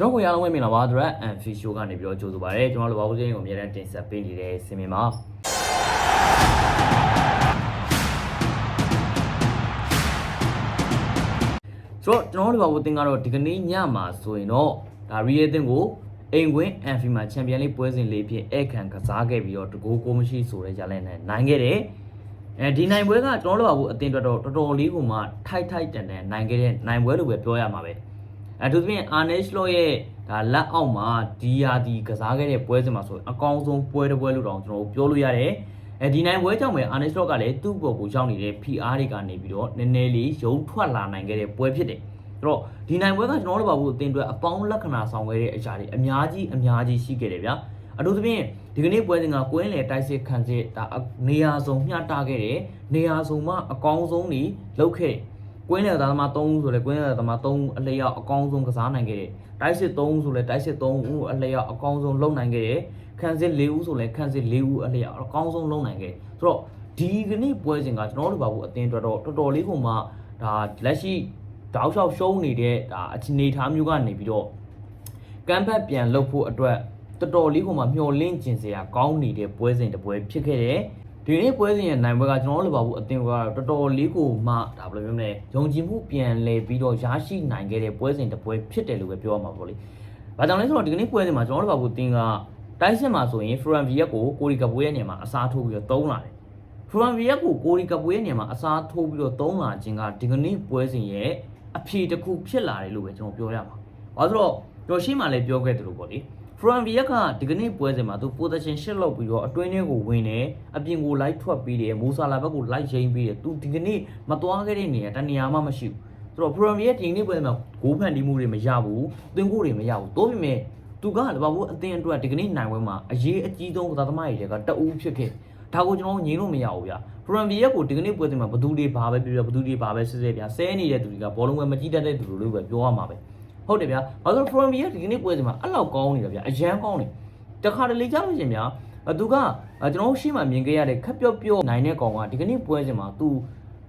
ကျွန်တော်ကိုရအောင်ဝင်မြင်လာပါ Thread and Fish Show ကနေပြီးတော့ကြိုဆိုပါရစေကျွန်တော်တို့ဘာလို့ချင်းကိုအများအားတင်ဆက်ပေးနေတဲ့စင်မြင်ပါဆိုတော့ကျွန်တော်တို့ဘာလို့တင်ကတော့ဒီကနေ့ညမှာဆိုရင်တော့ဒါ Real တင်ကိုအိမ်ကွင်း Amphi ချန်ပီယံလိပွဲစဉ်လေးဖြစ်ဧကန်ကစားခဲ့ပြီးတော့တကူကိုမရှိဆိုတဲ့ကြလဲနဲ့နိုင်ခဲ့တယ်အဲဒီနိုင်ပွဲကကျွန်တော်တို့ဘာလို့အတင်တော်တော်တော်တော်လေးကိုမှထိုက်ထိုက်တန်တန်နိုင်ခဲ့တဲ့နိုင်ပွဲလို့ပဲပြောရမှာပဲ အဲသူသဖြင့် Arnesh Law ရဲ့ဒါလက်အောက်မှာဒီယာဒီကစားခဲ့တဲ့ပွဲစဉ်မှာဆိုရင်အကောင်းဆုံးပွဲတစ်ပွဲလို့တောင်ကျွန်တော်တို့ပြောလို့ရတယ်အဲဒီနိုင်ပွဲကြောင့်ပဲ Arnesh Law ကလည်းသူ့ဘော်ကိုရောက်နေတဲ့ PR တွေကနေပြီးတော့နည်းနည်းလေးရုံထွက်လာနိုင်ခဲ့တဲ့ပွဲဖြစ်တယ်အဲ့တော့ဒီနိုင်ပွဲကကျွန်တော်တို့ဘာလို့အတင်အတွက်အပေါင်းလက္ခဏာဆောင်ခဲ့တဲ့အရာတွေအများကြီးအများကြီးရှိခဲ့တယ်ဗျာအထူးသဖြင့်ဒီကနေ့ပွဲစဉ်ကကွင်းလေတိုက်စစ်ခံစစ်ဒါနေရာစုံမျှတာခဲ့တယ်နေရာစုံမှာအကောင်းဆုံးနေလောက်ခဲ့တယ် ကွင်းလေသားသမား3ဦးဆိုလဲကွင်းလေသားသမား3ဦးအလျောက်အကောင်းဆုံးကစားနိုင်ခဲ့တယ်တိုက်စစ်3ဦးဆိုလဲတိုက်စစ်3ဦးအလျောက်အကောင်းဆုံးလုံနိုင်ခဲ့တယ်ခံစစ်4ဦးဆိုလဲခံစစ်4ဦးအလျောက်အကောင်းဆုံးလုံနိုင်ခဲ့တယ်ဆိုတော့ဒီကနေ့ပွဲစဉ်ကကျွန်တော်တို့ဘာလို့အတင်းတော်တော်တော်တော်လေးကိုမှဒါလက်ရှိတောက်လျှောက်ရှုံးနေတဲ့ဒါအနေထားမျိုးကနေပြီးတော့ကမ်ဘတ်ပြန်လုပ်ဖို့အတွက်တော်တော်လေးကိုမှမျှော်လင့်ကျင်စရာကောင်းနေတဲ့ပွဲစဉ်တစ်ပွဲဖြစ်ခဲ့တယ် ဒီနေ့ပွဲစဉ်ရဲ့နိုင်ပွဲကကျွန်တော်တို့လိုပါဘူးအသင်ကတော့တော်တော်လေးကိုမှဒါဘယ်လိုပြောမလဲယုံကြည်မှုပြန်လဲပြီးတော့ရရှိနိုင်ခဲ့တဲ့ပွဲစဉ်တစ်ပွဲဖြစ်တယ်လို့ပဲပြောရမှာပေါ့လေ။ဘာကြောင့်လဲဆိုတော့ဒီကနေ့ပွဲစဉ်မှာကျွန်တော်တို့လိုပါဘူးအသင်ကတိုက်စစ်မှာဆိုရင် Fran Viet ကိုကိုရီကပွဲရဲ့နေရာမှာအစားထိုးပြီးတော့သုံးလာတယ်။ Fran Viet ကိုကိုရီကပွဲရဲ့နေရာမှာအစားထိုးပြီးတော့သုံးလာခြင်းကဒီကနေ့ပွဲစဉ်ရဲ့အဖြေတစ်ခုဖြစ်လာတယ်လို့ပဲကျွန်တော်ပြောရမှာ။ဘာလို့ဆိုတော့ကျွန်တော်ရှေ့မှာလည်းပြောခဲ့သလိုပေါ့လေ။ Fran Viet ကဒီကနေ့ပွဲစဉ်မှာသူ position shift လုပ်ပြီးတော့အတွင်းထဲကိုဝင်တယ်အပြင်ကိုလိုက်ထွက်ပြီးတယ်မူဆာလာဘက်ကိုလိုက်ချိန်ပြီးတယ်သူဒီကနေ့မသွားခဲ့တဲ့နေရာတနေရာမှမရှိဘူးဆိုတော့ Fran Viet ဒီနေ့ပွဲစဉ်မှာဂိုးဖန်တီးမှုတွေမရဘူးသွင်းကိုတွေမရဘူးတိုးပေမဲ့သူကလည်းဘာလို့အသင်အတွက်ဒီကနေ့နိုင်ပွဲမှာအရေးအကြီးဆုံးကစားသမားတွေကတအူးဖြစ်ခဲ့ဒါကိုကျွန်တော်ငြင်းလို့မရဘူးဗျာ Fran Viet ကိုဒီကနေ့ပွဲစဉ်မှာဘသူတွေဘာပဲပြောပြောဘသူတွေဘာပဲစစ်စစ်ဗျာဆဲနေတဲ့သူတွေကဘောလုံးဝဲမကြည့်တတ်တဲ့သူတွေလို့ပဲပြောရမှာပဲ ဟုတ်တယ်ဗျာဘာလို့ from ရဲ့ဒီကနေ့ပွဲစဉ်မှာအဲ့လောက်ကောင်းနေတာဗျာအရန်ကောင်းနေတခါတလေကြားလို့ရှင်ဗျာအသူကကျွန်တော်တို့ရှေ့မှာမြင်ခဲ့ရတဲ့ခက်ပြော့ပြော့နိုင်တဲ့ကောင်ကဒီကနေ့ပွဲစဉ်မှာသူ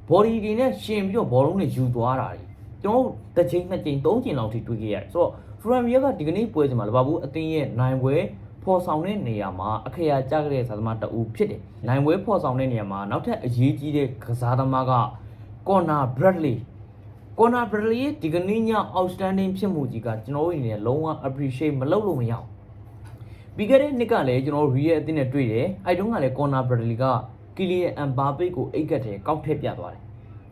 body တွေနဲ့ရှင်ပြီးတော့ဘောလုံးတွေယူသွားတာတွေကျွန်တော်တို့တစ်ချိန်နှစ်ချိန်သုံးချိန်လောက်ထိတွေ့ခဲ့ရတယ်ဆိုတော့ from ရဲ့ကဒီကနေ့ပွဲစဉ်မှာလဘာဘူးအတင်းရဲ့နိုင်ပွဲဖော်ဆောင်တဲ့နေရာမှာအခရာကြခဲ့တဲ့စားသမားတအူဖြစ်တယ်နိုင်ပွဲဖော်ဆောင်တဲ့နေရာမှာနောက်ထပ်အရေးကြီးတဲ့ကစားသမားက Connor Bradley ကွန်နာဘရလီရဲ့ဒီကနေ့ည outstanding ဖြစ်မှုကြီးကကျွန်တော်တို့အနေနဲ့လုံးဝ appreciate မလုပ်လို့မရအောင်ပြီးခဲ့တဲ့နှစ်ကလည်းကျွန်တော်တို့ real အသင်းနဲ့တွေ့တယ်အဲ့တုန်းကလည်းကွန်နာဘရလီကကီလီယန်အမ်ဘာပေကိုအိတ်ကတ်တယ်ကောက်ထည့်ပြသွားတယ်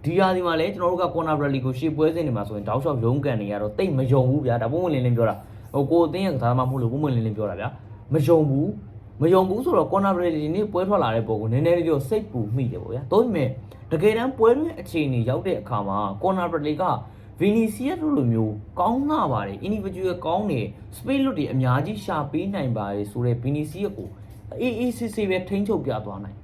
ဒီဟာဒီမှာလည်းကျွန်တော်တို့ကကွန်နာဘရလီကိုရှေ့ပွဲစဉ်တွေမှာဆိုရင်တောက်လျှောက်ရုံးကန်နေရတော့တိတ်မယုံဘူးဗျာဒါပုံဝင်လင်းလင်းပြောတာဟိုကိုအသင်းရဲ့ကစားသမားမဟုတ်လို့ပုံဝင်လင်းလင်းပြောတာဗျာမယုံဘူး မယုံဘူးဆိုတော့ကွန်နာဘရလီဒီနေ့ပွဲထွက်လာတဲ့ပုံကိုနည်းနည်းလေးတော့စိတ်ပူမိတယ်ပေါ့ဗျာဒါပေမဲ့တကယ်တမ်းပွဲတွင်အခြေအနေရောက်တဲ့အခါမှာကွန်နာဘရလီကဗီနီစီယက်တို့လိုမျိုးကောင်းလာပါတယ် individual ကောင်းနေ space လွတ်တွေအများကြီးရှာပေးနိုင်ပါတယ်ဆိုတော့ဗီနီစီယက်ကိုအေးအေးဆေးဆေးပဲထိန်းချုပ်ပြသွားနိုင်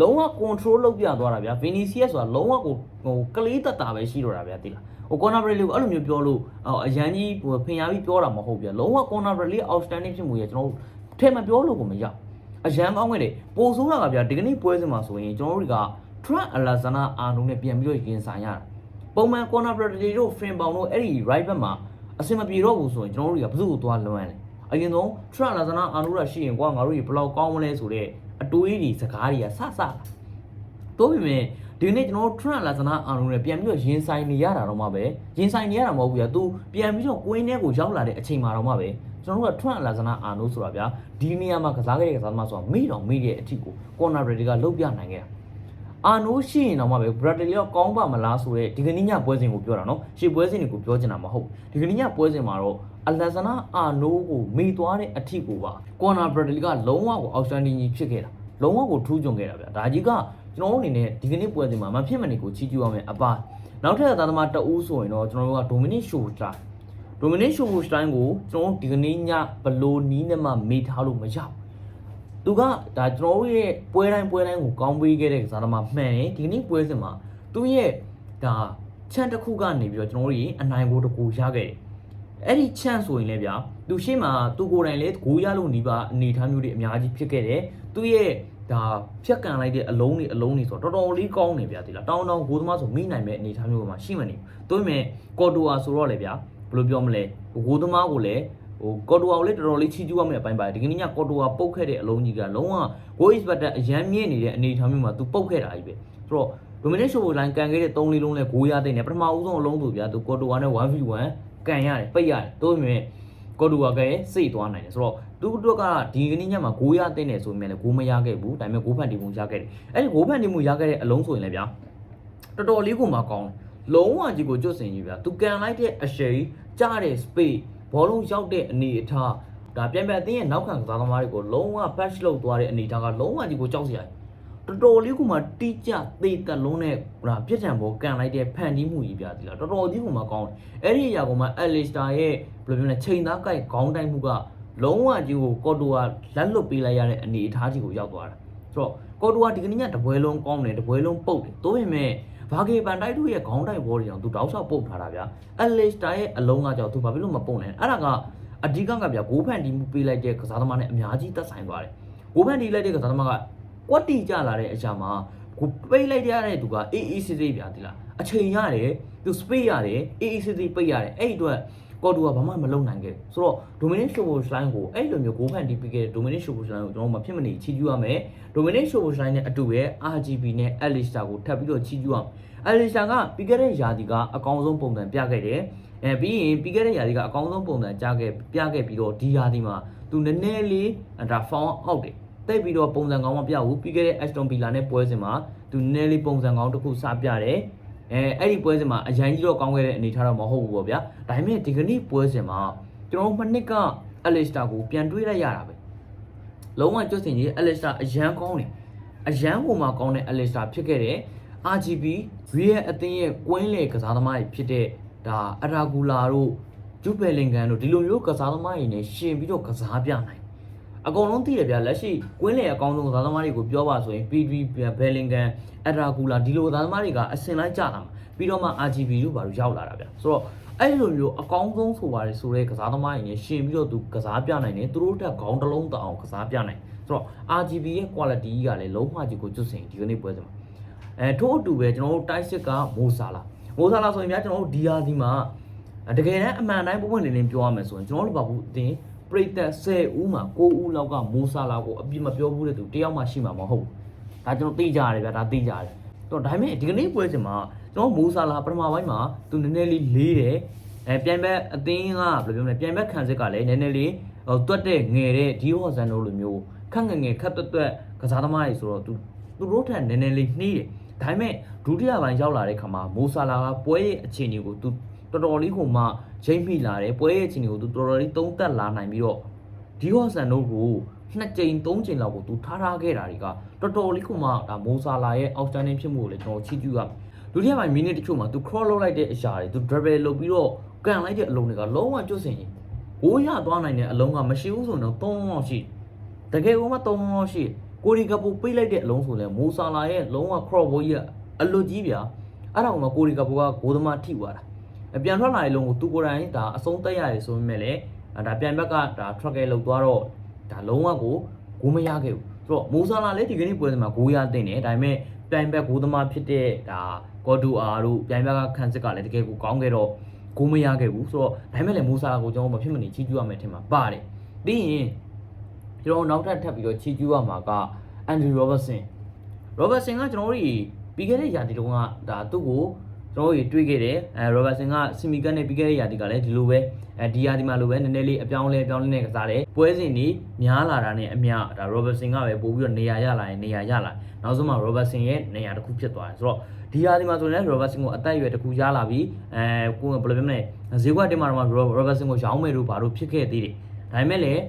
လုံးဝ control လုပ်ပြသွားတာဗျာဗီနီစီယက်ဆိုတာလုံးဝကိုဟိုကလေးတက်တာပဲရှိတော့တာဗျာသိလားဟို corner break လေးကိုအဲ့လိုမျိုးပြောလို့အရန်ကြီးဟိုဖင်ရပြီးပြောတာမဟုတ်ဗျာလုံးဝ corner break လေး outstanding ဖြစ်မှုရကျွန်တော်တို့ ထဲမှာပြောလို့ကိုမရအရန်ကောင်းခဲ့တယ်ပိုဆိုးတာကဗျာဒီကနေ့ပွဲစဉ်မှာဆိုရင်ကျွန်တော်တို့က Trent Alexander Arnold နဲ့ပြန်ပြီးတော့ရင်ဆိုင်ရတာပုံမှန် corner property တို့ frame ပေါင်တို့အဲ့ဒီ right back မှာအဆင်မပြေတော့ဘူးဆိုရင်ကျွန်တော်တို့တွေကဘယ်သူ့ကိုသွားလွမ်းလဲအရင်ဆုံး Trent Alexander Arnold ရရှိရင်ကွာငါတို့တွေဘယ်လောက်ကောင်းမလဲဆိုတော့အတွေးတွေစကားတွေကဆဆတိုးပြီမဲ့ဒီနေ့ကျွန်တော်တို့ Trent Alexander Arnold နဲ့ပြန်ပြီးတော့ရင်ဆိုင်နေရတာတော့မှပဲရင်ဆိုင်နေရတာမဟုတ်ဘူးဗျာ तू ပြန်ပြီးတော့ကွင်းထဲကိုရောက်လာတဲ့အချိန်မှာတော့မှပဲ ကျွန်တော်တို့က Trent Alexander Arnold ဆိုတာဗျာဒီနေရာမှာကစားခဲ့တဲ့ကစားသမားဆိုတာမိတော့မိတဲ့အထိကို corner break ကလုတ်ပြနိုင်ခဲ့တာအာနိုးရှိရင်တော့မှပဲဘရတ်တလီကကောင်းပါမလားဆိုတဲ့ဒီကနေ့ညပွဲစဉ်ကိုပြောတာနော်ရှေ့ပွဲစဉ်တွေကိုပြောချင်တာမဟုတ်ဒီကနေ့ညပွဲစဉ်မှာတော့အလက်ဇနာအာနိုးကိုမိသွားတဲ့အထိကိုပါကွန်နာဘရတ်တလီကလုံးဝကိုအောက်စတန်ဒင်းကြီးဖြစ်ခဲ့တာလုံးဝကိုထူးချွန်ခဲ့တာဗျာဒါကြီးကကျွန်တော်တို့အနေနဲ့ဒီကနေ့ပွဲစဉ်မှာမဖြစ်မနေကိုချီးကျူးရမယ်အပါနောက်ထပ်သားသမားတအူးဆိုရင်တော့ကျွန်တော်တို့ကဒိုမီနစ်ရှိုစတာ ဒိုမီနစ်ရှိုစတိုင်းကိုကျွန်တော်တို့ဒီကနေ့ညဘလိုနီးနဲ့မှမေ့ထားလို့မရဘူးသူကဒါကျွန်တော်တို့ရဲ့ပွဲတိုင်းပွဲတိုင်းကိုကောင်းပေးခဲ့တဲ့ကစားသမားမှန်တယ်ဒီနေ့ပွဲစဉ်မှာသူ့ရဲ့ဒါချန်တစ်ခုကနေပြီးတော့ကျွန်တော်တို့အနိုင်ကိုတကူရခဲ့တယ်အဲ့ဒီချန်ဆိုရင်လည်းဗျာသူရှေ့မှာသူကိုယ်တိုင်လည်းဂိုးရလို့နေပါအနေထားမျိုးတွေအများကြီးဖြစ်ခဲ့တယ်သူ့ရဲ့ဒါဖြတ်ကန်လိုက်တဲ့အလုံးတွေအလုံးတွေဆိုတော့တော်တော်လေးကောင်းနေဗျာဒီလားတောင်းတောင်းဂိုးသမားဆိုမိနိုင်မဲ့အနေထားမျိုးမှာရှိမှနေသူ့ပေမဲ့ကော်တိုအာဆိုတော့လေဗျာ ဘယ်လိုပြောမလဲဟိုကိုသမားကိုလည်းဟိုကော်တိုဝါကိုလည်းတော်တော်လေးချီးကျူးရမယ့်အပိုင်းပါတယ်ဒီကနေ့ညကော်တိုဝါပုတ်ခဲ့တဲ့အလုံးကြီးကလုံးဝ go is better အရန်မြင့်နေတဲ့အနေအထားမျိုးမှာသူပုတ်ခဲ့တာကြီးပဲဆိုတော့ dominate show လိုင်းကန်ခဲ့တဲ့3လေးလုံးလဲဂိုးရတဲ့နေပထမဦးဆုံးအလုံးသူဗျာသူကော်တိုဝါနဲ့ 1v1 ကန်ရတယ်ပိတ်ရတယ်တိုးမြင်ကော်တိုဝါကရဲ့စိတ်သွားနိုင်တယ်ဆိုတော့သူတို့ကဒီကနေ့ညမှာဂိုးရတဲ့နေဆိုမြဲလဲဂိုးမရခဲ့ဘူးဒါပေမဲ့ဂိုးဖန်တီမှုရခဲ့တယ်အဲ့ဒီဂိုးဖန်တီမှုရခဲ့တဲ့အလုံးဆိုရင်လည်းဗျာတော်တော်လေးကိုမှကောင်းတယ်လုံးဝကြီးကိုကျွတ်စင်ကြီးဗျာသူကန်လိုက်တဲ့အရှိန် ကြားတဲ့ space ဘောလုံးရောက်တဲ့အနေအထားဒါပြန်ပြန်အသင်းရဲ့နောက်ခံကစားသမားတွေကိုလုံးဝ patch လုပ်သွားတဲ့အနေအထားကလုံးဝကြီးကိုကြောက်စရာကြီးတော်တော်လေးကမှတိကျသေတက်လုံးနဲ့ဟိုပြစ်ထန်ပေါ်ကန်လိုက်တဲ့ဖန်တီးမှုကြီးပြသည်လားတော်တော်ကြီးကမှကောင်းတယ်အဲ့ဒီအရာကမှအလစ်စတာရဲ့ဘယ်လိုပြောလဲချိန်သားကိုက်ခေါင်းတိုင်းမှုကလုံးဝကြီးကိုကော်တိုကလက်လွတ်ပေးလိုက်ရတဲ့အနေအထားကြီးကိုရောက်သွားတာဆိုတော့ကော်တိုကဒီကနေ့ညတပွဲလုံးကောင်းတယ်တပွဲလုံးပုတ်တယ်တိုးပေမဲ့ ဘာဂေပန်တိုက်တို့ရဲ့ခေါင်းတိုက်ဘောတွေကြောင့်သူတောက်လျှောက်ပုတ်ထားတာဗျာအလစ်စတာရဲ့အလုံးကကြောင့်သူဘာဖြစ်လို့မပုတ်လဲအဲ့ဒါကအဓိကကဗျာဂိုးဖန်တီးမှုပေးလိုက်တဲ့ကစားသမားနဲ့အများကြီးသက်ဆိုင်သွားတယ်ဂိုးဖန်တီးလိုက်တဲ့ကစားသမားကကွက်တီကြလာတဲ့အရာမှာကိုပိတ်လိုက်ရတဲ့သူကအေးအေးဆေးဆေးပြာဒီလားအချိန်ရတယ်သူစပိတ်ရတယ်အေးအေးဆေးဆေးပိတ်ရတယ်အဲ့ဒီအတွက် ကော်တူကဘာမှမလုပ်နိုင်ခဲ့ဘူးဆိုတော့ dominate show line ကိုအဲ့လိုမျိုးကိုဖန်တီးပြီးခဲ့တဲ့ dominate show line ကိုကျွန်တော်တို့မဖြစ်မနေချီးကျူးရမယ် dominate show line နဲ့အတူပဲ RGB နဲ့ Alistair ကိုထပ်ပြီးတော့ချီးကျူးအောင် Alistair ကပြီးခဲ့တဲ့ယာတီကအကောင်းဆုံးပုံစံပြခဲ့တယ်အဲပြီးရင်ပြီးခဲ့တဲ့ယာတီကအကောင်းဆုံးပုံစံကြားခဲ့ပြခဲ့ပြီးတော့ဒီယာတီမှာသူနည်းနည်းလေးဒါ found out တယ်တိတ်ပြီးတော့ပုံစံကောင်းမပြဘူးပြီးခဲ့တဲ့ Aston Villa နဲ့ပွဲစဉ်မှာသူနည်းနည်းလေးပုံစံကောင်းတစ်ခုစပြတယ် အဲအဲ့ဒီပွဲစဉ်မှာအရင်ကြီးတော့ကောင်းခဲ့တဲ့အနေထားတော့မဟုတ်ဘူးပေါ့ဗျာဒါပေမဲ့ဒီကနေ့ပွဲစဉ်မှာကျွန်တော်မနစ်က Alistair ကိုပြန်တွေးလိုက်ရတာပဲလုံးဝကျွတ်စင်ကြီး Alistair အရန်ကောင်းတယ်အရန်ကိုမှကောင်းတဲ့ Alistair ဖြစ်ခဲ့တဲ့ RGB Real အသင်းရဲ့ကွင်းလေကစားသမားတွေဖြစ်တဲ့ဒါအရာဂူလာတို့ဂျူဘယ်လင်ဂန်တို့ဒီလိုမျိုးကစားသမားတွေနဲ့ရှင်ပြီးတော့ကစားပြနိုင် အကုန်လုံးသိရဗျာလက်ရှိကွင်းလေအကောင်းဆုံးကစားသမားတွေကိုပြောပါဆိုရင် PV ဘယ်လင်ဂန်အဒရာကူလာဒီလိုကစားသမားတွေကအစင်လိုက်ကြတာမှာပြီးတော့မှ RGB တို့ဘာလို့ရောက်လာတာဗျာဆိုတော့အဲ့လိုမျိုးအကောင်းဆုံးဆိုပါတယ်ဆိုတဲ့ကစားသမားတွေနဲ့ရှင်ပြီးတော့သူကစားပြနိုင်တယ်သူတို့တက်ခေါင်းတစ်လုံးတအောင်ကစားပြနိုင်ဆိုတော့ RGB ရဲ့ quality ကလည်းလုံးဝကြီးကိုကျွတ်စင်ဒီကနေ့ပွဲစဉ်မှာအဲထို့အတူပဲကျွန်တော်တို့တိုက်စစ်ကမိုးဆာလာမိုးဆာလာဆိုရင်ဗျာကျွန်တော်တို့ DR ဒီမှာတကယ်တမ်းအမှန်တိုင်းပုံပွင့်လင်းလင်းပြောရမယ်ဆိုရင်ကျွန်တော်တို့ဘာဘူးအတင်း ပရိသတ်10ဦးမှာ9ဦးလောက်ကမိုးဆာလာကိုအပြစ်မပြောဘူးတဲ့သူတယောက်မှရှိမှာမဟုတ်ဘူး။ဒါကျွန်တော်သိကြရတယ်ဗျာဒါသိကြရတယ်။တော့ဒါပေမဲ့ဒီကနေ့ပွဲစဉ်မှာကျွန်တော်မိုးဆာလာပထမပိုင်းမှာသူနည်းနည်းလေးလေးတယ်။အဲပြန်ဘက်အသင်းကဘယ်လိုပြောမလဲပြန်ဘက်ခံစစ်ကလည်းနည်းနည်းလေးဟိုတွတ်တဲ့ငယ်တဲ့ဒီဟော့ဇန်တို့လိုမျိုးခက်ငယ်ငယ်ခက်တွတ်တွတ်ကစားသမားတွေဆိုတော့သူသူတို့ထက်နည်းနည်းလေးနှီးတယ်။ဒါပေမဲ့ဒုတိယပိုင်းရောက်လာတဲ့ခါမှာမိုးဆာလာကပွဲရဲ့အခြေအနေကိုသူ တော်တော်လေးကိုမှရိမ့်မိလာတယ်ပွဲရဲ့အခြေအနေကိုသူတော်တော်လေးသုံးသက်လာနိုင်ပြီးတော့ဒီဟော့ဆန်တို့ကိုနှစ်ကြိမ်သုံးကြိမ်လောက်ကိုသူထားထားခဲ့တာတွေကတော်တော်လေးခုမှဒါမိုဆာလာရဲ့ outstanding ဖြစ်မှုကိုလည်းကျွန်တော်ချီးကျူးရမယ်။ဒုတိယပိုင်းမိနစ်တချို့မှာသူ crawl လုပ်လိုက်တဲ့အရာတွေသူ dribble လုပ်ပြီးတော့ကန်လိုက်တဲ့အလုံးတွေကလုံးဝကျွတ်စင်ရင်ဘိုးရသွားနိုင်တဲ့အလုံးကမရှိဘူးဆိုတော့3လောက်ရှိတကယ်ကိုမှ3လောက်ရှိကိုရီကပူပိတ်လိုက်တဲ့အလုံးဆိုလဲမိုဆာလာရဲ့လုံးဝ crawl ဘိုးကြီးကအလွတ်ကြီးဗျာအဲ့ဒါကမှကိုရီကပူကဂိုးသမားထိသွားတာအ ပြန်ထွက်လာတဲ့လုံးကိုသူကိုယ်တိုင်ဒါအဆုံးသက်ရတယ်ဆိုပေမဲ့လည်းအဲ့ဒါပြန်ဘက်ကဒါ track ဲလောက်သွားတော့ဒါလုံးဝကိုဂိုးမရခဲ့ဘူးဆိုတော့မိုဆာလာလည်းဒီကနေ့ပွဲစဉ်မှာဂိုးရတင်တယ်ဒါပေမဲ့ပြန်ဘက်ဂိုးသမားဖြစ်တဲ့ဒါကော်ဒူအာတို့ပြန်ဘက်ကခန်းစစ်ကလည်းတကယ်ကိုကောင်းခဲ့တော့ဂိုးမရခဲ့ဘူးဆိုတော့ဒါပေမဲ့လည်းမိုဆာလာကိုကျွန်တော်မဖြစ်မနေချီးကျူးရမယ်ထင်မှာပါတယ်ပြီးရင်ကျွန်တော်နောက်ထပ်ထပ်ပြီးတော့ချီးကျူးရမှာကအန်ဒရီရောဘတ်ဆင်ရောဘတ်ဆင်ကကျွန်တော်တို့ပြီးခဲ့တဲ့ရာသီတုန်းကဒါသူ့ကို ကျွန်တော်တို့တွေးခဲ့တယ်အဲရောဘတ်ဆင်ကစီမီကန်နဲ့ပြီးခဲ့တဲ့ရာသီကလည်းဒီလိုပဲအဲဒီရာသီမှာလိုပဲနည်းနည်းလေးအပြောင်းလဲအပြောင်းလဲနဲ့ကစားတယ်ပွဲစဉ်တွေများလာတာနဲ့အမျှဒါရောဘတ်ဆင်ကပဲပို့ပြီးတော့နေရာရလာရင်နေရာရလာနောက်ဆုံးမှာရောဘတ်ဆင်ရဲ့နေရာတစ်ခုဖြစ်သွားတယ်ဆိုတော့ဒီရာသီမှာဆိုရင်လည်းရောဘတ်ဆင်ကိုအသက်အရွယ်တစ်ခုရလာပြီးအဲကိုယ်ဘယ်လိုပြောမလဲဈေးကွက်တင်မှာတော့ရောဘတ်ဆင်ကိုရောင်းမယ်လို့ဘာလို့ဖြစ်ခဲ့သေးတယ်ဒါပေမဲ့လည်း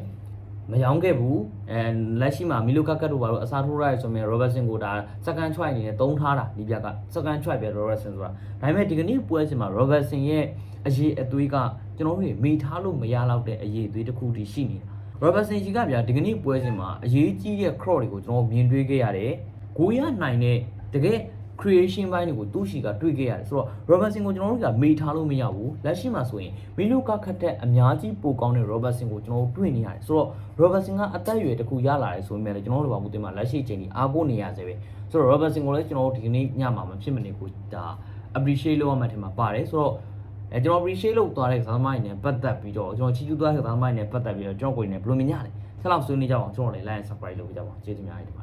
မရောင်းခဲ့ဘူးအဲလက်ရှိမှာမီလိုကကတ်တို့ဘာလို့အစားထိုးရရဲဆိုရင်ရောဘတ်ဆင်ကိုဒါစကန်ချွိုက်အနေနဲ့သုံးထားတာဒီပြကစကန်ချွိုက်ပဲရောဘတ်ဆင်ဆိုတာဒါပေမဲ့ဒီကနေ့ပွဲစဉ်မှာရောဘတ်ဆင်ရဲ့အရေးအသွေးကကျွန်တော်တို့မေထားလို့မရတော့တဲ့အရေးအသွေးတစ်ခုတည်းရှိနေတာရောဘတ်ဆင်ကြီးကဗျာဒီကနေ့ပွဲစဉ်မှာအရေးကြီးတဲ့ cross တွေကိုကျွန်တော်မြင်တွေ့ခဲ့ရတယ်ဂိုးရနိုင်တဲ့တကယ် creation ဘိုင်းတွေကိုသူ့ရှိကတွေ့ခဲ့ရတယ်ဆိုတော့ Robertson ကိုကျွန်တော်တို့ကမေးထားလို့မရဘူးလက်ရှိမှာဆိုရင်မီလိုကခတ်တဲ့အများကြီးပိုကောင်းတဲ့ Robertson ကိုကျွန်တော်တို့တွေ့နေရတယ်ဆိုတော့ Robertson ကအသက်အရွယ်တစ်ခုရလာတယ်ဆိုပေမဲ့လည်းကျွန်တော်တို့ဘာမှမသိမှာလက်ရှိအချိန်ကြီးအားကိုးနေရစေပဲဆိုတော့ Robertson ကိုလည်းကျွန်တော်တို့ဒီကနေ့ညမှာမဖြစ်မနေကိုဒါ appreciate လုပ်ရမှထင်မှာပါတယ်ဆိုတော့အဲကျွန်တော် appreciate လုပ်သွားတဲ့ကစားသမားတွေနဲ့ပတ်သက်ပြီးတော့ကျွန်တော်ချီးကျူးသွားတဲ့ကစားသမားတွေနဲ့ပတ်သက်ပြီးတော့ကျွန်တော်ကိုယ်နဲ့ဘယ်လိုမြင်ကြလဲဆက်လောက်ဆွေးနွေးကြအောင်ကျွန်တော်လည်း like and subscribe လုပ်ပေးကြပါဦးကျေးဇူးများတင်ပါတယ်